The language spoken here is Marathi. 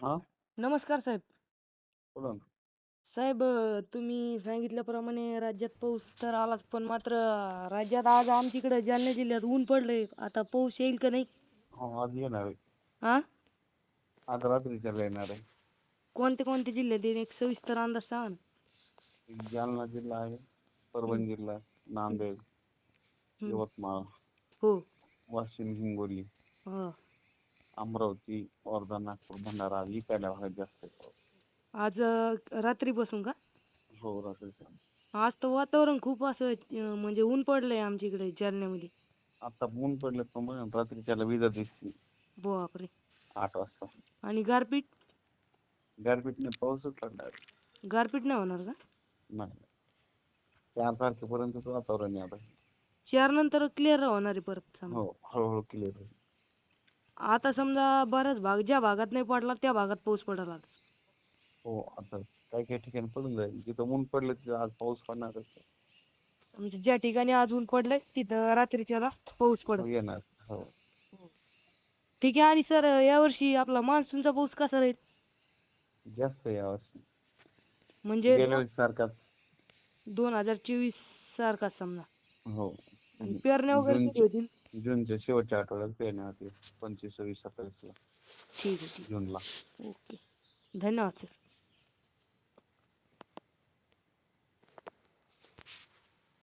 हां. नमस्कार साहेब. बोला ना. साहेब अ, तुम्ही सांगितल्याप्रमाणे राज्यात पाऊस तर आलाच पण मात्र अ, राज्यात आज आमच्याकडे जालना जिल्ह्यात ऊन पडलंय. आता पाऊस येईल का नाही? हो आज येणार आहे. हा आज रात्रीच्या येणार आहे. कोणते कोणते जिल्ह्यात येईल एक सविस्तर अंदाज सांगा ना. एक जालना जिल्हा आहे परभणी जिल्हा नांदेड हम्म. यवतमाळ हो. वाशिम हिंगोली. हा. अमरावती वर्धा नागपूर भंडारा इकडल्या भागात जास्त आहे पाऊस. आज अ, रात्रीपासून का? हो रात्रीच्या आज तर वातावरण खूप असं अ, म्हणजे ऊन पडलंय आमच्या इकडे जालन्यामध्ये. आता ऊन पडले बघा ना, रात्रीच्याला विजा दिसते. बापरे! आठ वाजता. आणि गारपीट? गारपीटने पाऊसच आहे. गारपीट नाही होणार का? नाही. चार तारखेपर्यंत वातावरण आहे आता. चार नंतर क्लिअर होणार आहे परत. हो हळूहळू क्लिअर होईल. आता समजा बराच भाग ज्या भागात नाही पडला त्या भागात पाऊस लागला. हो आता काही काही ठिकाणी पडून जाईल. जिथं ऊन पडलं तिथं आज पाऊस पडणारच आहे. म्हणजे ज्या ठिकाणी आज ऊन पडलंय तिथं रात्रीच्याला पाऊस हो, पडेल येणार. हो. ठीक आहे. आणि सर यावर्षी आपला मान्सूनचा पाऊस कसा राहील? जास्त यावर्षी म्हणजे गेल्या वेळेस सारखाच दोन हजार चोवीस सारखाच समजा. हो. पेरण्या वगैरे कधी होतील? जूनच्या शेवटच्या आठवड्यात पेरण्या होतील पंचवीस सव्वीस सत्तावीसला. ठीक आहे ठीक जूनला. ओके. धन्यवाद सर.